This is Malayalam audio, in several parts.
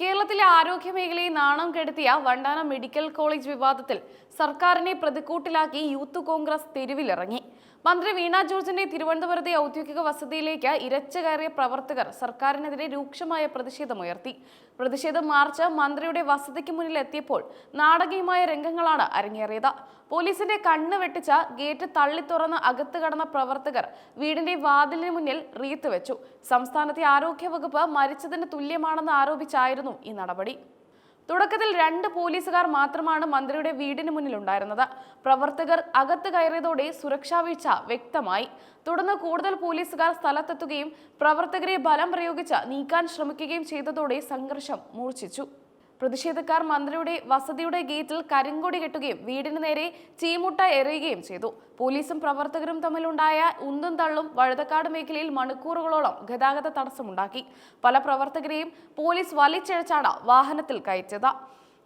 കേരളത്തിലെ ആരോഗ്യ മേഖലയെ നാണം കെടുത്തിയ വണ്ടാന മെഡിക്കൽ കോളേജ് വിവാദത്തിൽ സർക്കാരിനെ പ്രതിക്കൂട്ടിലാക്കി യൂത്ത് കോൺഗ്രസ് തെരുവിലിറങ്ങി. മന്ത്രി വീണ ജോർജിന്റെ തിരുവനന്തപുരത്തെ ഔദ്യോഗിക വസതിയിലേക്ക് ഇരച്ചു കയറിയ പ്രവർത്തകർ സർക്കാരിനെതിരെ രൂക്ഷമായ പ്രതിഷേധമുയർത്തി പ്രതിഷേധ മാർച്ച് മന്ത്രിയുടെ വസതിക്ക് മുന്നിൽ എത്തിയപ്പോൾ നാടകീയമായ രംഗങ്ങളാണ് അരങ്ങേറിയത്. പോലീസിന്റെ കണ്ണ് വെട്ടിച്ച ഗേറ്റ് തള്ളി തുറന്ന് അകത്ത് കടന്ന പ്രവർത്തകർ വീടിന്റെ വാതിലിന് മുന്നിൽ റീത്ത് വെച്ചു. സംസ്ഥാനത്തെ ആരോഗ്യവകുപ്പ് മരിച്ചതിന് തുല്യമാണെന്ന് ആരോപിച്ചായിരുന്നു ഈ നടപടി. തുടക്കത്തിൽ രണ്ട് പോലീസുകാർ മാത്രമാണ് മന്ത്രിയുടെ വീടിന് മുന്നിൽ ഉണ്ടായിരുന്നത് പ്രവർത്തകർ അകത്ത് കയറിയതോടെ സുരക്ഷാ വീഴ്ച വ്യക്തമായി. തുടർന്ന് കൂടുതൽ പോലീസുകാർ സ്ഥലത്തെത്തുകയും പ്രവർത്തകരെ ബലം പ്രയോഗിച്ച് നീക്കാൻ ശ്രമിക്കുകയും ചെയ്തതോടെ സംഘർഷം മൂർച്ഛിച്ചു. പ്രതിഷേധക്കാർ മന്ത്രിയുടെ വസതിയുടെ ഗേറ്റിൽ കരിങ്കൊടി കെട്ടുകയും വീടിന് നേരെ ചീമുട്ട എറിയുകയും ചെയ്തു. പോലീസും പ്രവർത്തകരും തമ്മിലുണ്ടായ ഉന്തും തള്ളും വഴുതക്കാട് മേഖലയിൽ മണിക്കൂറുകളോളം ഗതാഗത തടസ്സമുണ്ടാക്കി. പല പ്രവർത്തകരെയും പോലീസ് വലിച്ചിഴച്ചാണ് വാഹനത്തിൽ കയറ്റിയത്.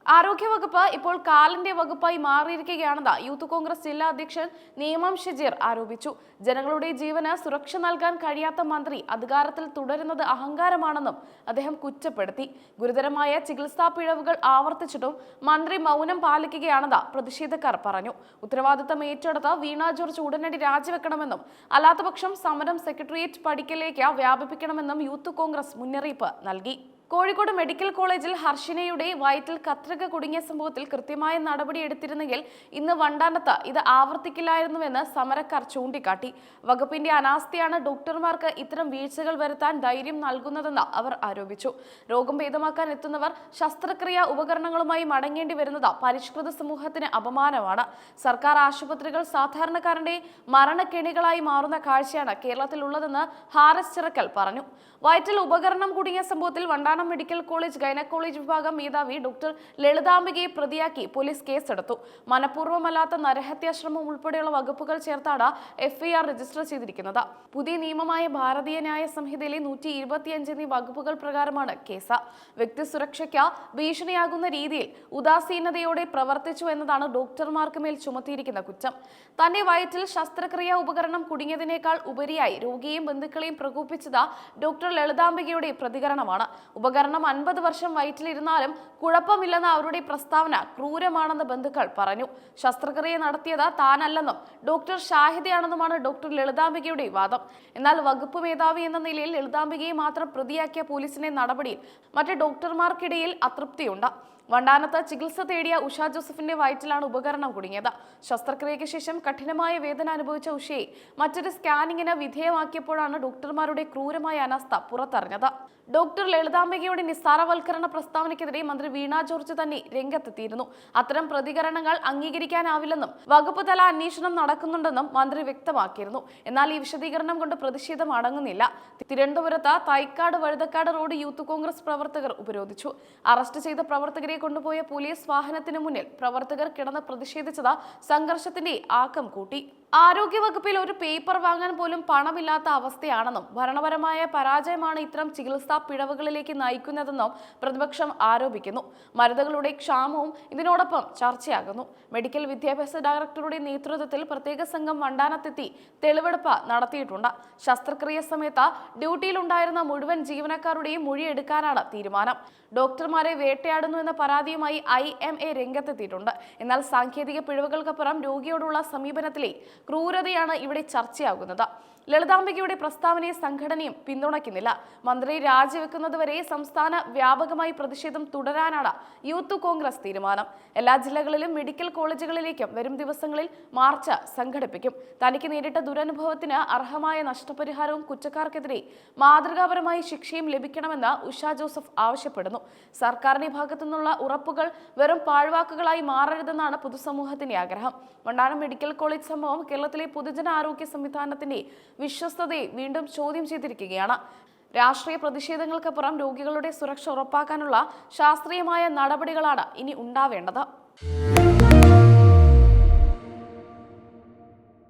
ആരോഗ്യവകുപ്പ് ഇപ്പോൾ കാലിന്റെ വകുപ്പായി മാറിയിരിക്കുകയാണെന്ന് യൂത്ത് കോൺഗ്രസ് ജില്ലാ അധ്യക്ഷൻ നിയമം ഷജീർ ആരോപിച്ചു. ജനങ്ങളുടെ ജീവന് സുരക്ഷ നൽകാൻ കഴിയാത്ത മന്ത്രി അധികാരത്തിൽ തുടരുന്നത് അഹങ്കാരമാണെന്നും അദ്ദേഹം കുറ്റപ്പെടുത്തി. ഗുരുതരമായ ചികിത്സാ പിഴവുകൾ ആവർത്തിച്ചിട്ടും മന്ത്രി മൗനം പാലിക്കുകയാണെന്ന് പ്രതിഷേധക്കാർ പറഞ്ഞു. ഉത്തരവാദിത്തം ഏറ്റെടുത്ത് വീണ ജോർജ് ഉടനടി രാജിവെക്കണമെന്നും അല്ലാത്തപക്ഷം സമരം സെക്രട്ടേറിയറ്റ് പടിക്കലേക്ക് വ്യാപിപ്പിക്കണമെന്നും യൂത്ത് കോൺഗ്രസ് മുന്നറിയിപ്പ് നൽകി. കോഴിക്കോട് മെഡിക്കൽ കോളേജിൽ ഹർഷിനയുടെ വയറ്റിൽ കത്രിക കുടുങ്ങിയ സംഭവത്തിൽ കൃത്യമായ നടപടി എടുത്തിരുന്നെങ്കിൽ ഇന്ന് വണ്ടാനത്ത് ഇത് ആവർത്തിക്കില്ലായിരുന്നുവെന്ന് സമരക്കാർ ചൂണ്ടിക്കാട്ടി. വകുപ്പിന്റെ അനാസ്ഥയാണ് ഡോക്ടർമാർക്ക് ഇത്തരം വീഴ്ചകൾ വരുത്താൻ ധൈര്യം നൽകുന്നതെന്ന് അവർ ആരോപിച്ചു. രോഗം ഭേദമാക്കാൻ എത്തുന്നവർ ശസ്ത്രക്രിയ ഉപകരണങ്ങളുമായി മടങ്ങേണ്ടി വരുന്നത് പരിഷ്കൃത സമൂഹത്തിന് അപമാനമാണ്. സർക്കാർ ആശുപത്രികൾ സാധാരണക്കാരന്റെ മരണക്കെണികളായി മാറുന്ന കാഴ്ചയാണ് കേരളത്തിലുള്ളതെന്ന് ഹാരസ് ചിറക്കൽ പറഞ്ഞു. വയറ്റിൽ ഉപകരണം കുടുങ്ങിയ സംഭവത്തിൽ വണ്ടാനം മെഡിക്കൽ കോളേജ് ഗൈനക്കോളേജ് വിഭാഗം മേധാവി ഡോക്ടർ ലളിതാംബികയെ പ്രതിയാക്കി പോലീസ് കേസെടുത്തു. മനഃപൂർവമല്ലാത്ത നരഹത്യാശ്രമം ഉൾപ്പെടെയുള്ള വകുപ്പുകൾ ചേർത്താണ് എഫ്ഐആർ രജിസ്റ്റർ ചെയ്തിരിക്കുന്നത്. പുതിയ നിയമമായ ഭാരതീയ ന്യായ സംഹിതയിലെ നൂറ്റി ഇരുപത്തിയഞ്ച് എന്നീ വകുപ്പുകൾ പ്രകാരമാണ് കേസ്. വ്യക്തി സുരക്ഷയ്ക്ക് ഭീഷണിയാകുന്ന രീതിയിൽ ഉദാസീനതയോടെ പ്രവർത്തിച്ചു എന്നതാണ് ഡോക്ടർമാർക്ക് മേൽ ചുമത്തിയിരിക്കുന്ന കുറ്റം. തന്റെ വയറ്റിൽ ശസ്ത്രക്രിയാ ഉപകരണം കുടുങ്ങിയതിനേക്കാൾ ഉപരിയായി രോഗിയെയും ബന്ധുക്കളെയും പ്രകോപിച്ചത് ഡോക്ടർ ലളിതാംബികയുടെ പ്രതികരണമാണ്. ഉപകരണം അൻപത് വർഷം വയറ്റിലിരുന്നാലും കുഴപ്പമില്ലെന്ന അവരുടെ പ്രസ്താവന ക്രൂരമാണെന്ന് ബന്ധുക്കൾ പറഞ്ഞു. ശസ്ത്രക്രിയ നടത്തിയത് താനല്ലെന്നും ഡോക്ടർ ഷാഹിദയാണെന്നുമാണ് ഡോക്ടർ ലളിതാംബികയുടെ വാദം. എന്നാൽ വകുപ്പ് മേധാവി എന്ന നിലയിൽ ലളിതാംബികയെ മാത്രം പ്രതിയാക്കിയ പോലീസിന്റെ നടപടിയിൽ മറ്റ് ഡോക്ടർമാർക്കിടയിൽ അതൃപ്തിയുണ്ട്. വണ്ടാനത്ത് ചികിത്സ തേടിയ ഉഷ ജോസഫിന്റെ വയറ്റിലാണ് ഉപകരണം കുടുങ്ങിയത്. ശസ്ത്രക്രിയയ്ക്ക് ശേഷം കഠിനമായ വേദന അനുഭവിച്ച ഉഷയെ മറ്റൊരു സ്കാനിങ്ങിന് വിധേയമാക്കിയപ്പോഴാണ് ഡോക്ടർമാരുടെ ക്രൂരമായ അനാസ്ഥ പുറത്തറിഞ്ഞത്. ഡോക്ടർ ലളിതാംബികയുടെ നിസ്സാരവൽക്കരണ പ്രസ്താവനയ്ക്കെതിരെ മന്ത്രി വീണ ജോർജ് തന്നെ രംഗത്തെത്തിയിരുന്നു. അത്തരം പ്രതികരണങ്ങൾ അംഗീകരിക്കാനാവില്ലെന്നും വകുപ്പ് തല അന്വേഷണം നടക്കുന്നുണ്ടെന്നും മന്ത്രി വ്യക്തമാക്കിയിരുന്നു. എന്നാൽ ഈ വിശദീകരണം കൊണ്ട് പ്രതിഷേധം അടങ്ങുന്നില്ല. തിരുവനന്തപുരത്ത് തൈക്കാട് വഴുതക്കാട് റോഡ് യൂത്ത് കോൺഗ്രസ് പ്രവർത്തകർ ഉപരോധിച്ചു. അറസ്റ്റ് ചെയ്ത പ്രവർത്തകരെ കൊണ്ടുപോയ പോലീസ് വാഹനത്തിന് മുന്നിൽ പ്രവർത്തകർ കിടന്ന് പ്രതിഷേധിച്ചത് സംഘർഷത്തിന്റെ ആക്കം കൂട്ടി. ആരോഗ്യവകുപ്പിൽ ഒരു പേപ്പർ വാങ്ങാൻ പോലും പണമില്ലാത്ത അവസ്ഥയാണെന്നും ഭരണപരമായ പരാജയമാണ് ഇത്തരം ചികിത്സാ പിഴവുകളിലേക്ക് നയിക്കുന്നതെന്നും പ്രതിപക്ഷം ആരോപിക്കുന്നു. മരുന്നുകളുടെ ക്ഷാമവും ഇതിനോടൊപ്പം ചർച്ചയാകുന്നു. മെഡിക്കൽ വിദ്യാഭ്യാസ ഡയറക്ടറുടെ നേതൃത്വത്തിൽ പ്രത്യേക സംഘം വണ്ടാനത്തെത്തി തെളിവെടുപ്പ് നടത്തിയിട്ടുണ്ട്. ശസ്ത്രക്രിയ സമയത്ത് ഡ്യൂട്ടിയിലുണ്ടായിരുന്ന മുഴുവൻ ജീവനക്കാരുടെയും മൊഴിയെടുക്കാനാണ് തീരുമാനം. ഡോക്ടർമാരെ വേട്ടയാടുന്നു എന്ന പരാതിയുമായി ഐ എം എ രംഗത്തെത്തിയിട്ടുണ്ട്. എന്നാൽ സാങ്കേതിക പിഴവുകൾക്കപ്പുറം രോഗിയോടുള്ള സമീപനത്തിലെ ക്രൂരതയാണ് ഇവിടെ ചർച്ചയാകുന്നത്. ലളിതാംബികയുടെ പ്രസ്താവനയെ സംഘടനയും പിന്തുണയ്ക്കുന്നില്ല. മന്ത്രി രാജിവെക്കുന്നതുവരെ സംസ്ഥാന വ്യാപകമായി പ്രതിഷേധം തുടരാനാണ് യൂത്ത് കോൺഗ്രസ് തീരുമാനം. എല്ലാ ജില്ലകളിലും മെഡിക്കൽ കോളേജുകളിലേക്കും വരും ദിവസങ്ങളിൽ മാർച്ച് സംഘടിപ്പിക്കും. തനിക്ക് നേരിട്ട ദുരനുഭവത്തിന് അർഹമായ നഷ്ടപരിഹാരവും കുറ്റക്കാർക്കെതിരെ മാതൃകാപരമായ ശിക്ഷയും ലഭിക്കണമെന്ന് ഉഷ ജോസഫ് ആവശ്യപ്പെടുന്നു. സർക്കാരിന്റെ ഭാഗത്തു നിന്നുള്ള ഉറപ്പുകൾ വെറും പാഴ്വാക്കുകളായി മാറരുതെന്നാണ് പൊതുസമൂഹത്തിന്റെ ആഗ്രഹം. വണ്ടാനം മെഡിക്കൽ കോളേജ് സംഭവം കേരളത്തിലെ പൊതുജനാരോഗ്യ സംവിധാനത്തിന്റെ വിശ്വസ്തതയെ വീണ്ടും ചോദ്യം ചെയ്തിരിക്കുകയാണ്. രാഷ്ട്രീയ പ്രതിഷേധങ്ങൾക്കപ്പുറം രോഗികളുടെ സുരക്ഷ ഉറപ്പാക്കാനുള്ള ശാസ്ത്രീയമായ നടപടികളാണ് ഇനി ഉണ്ടാവേണ്ടത്.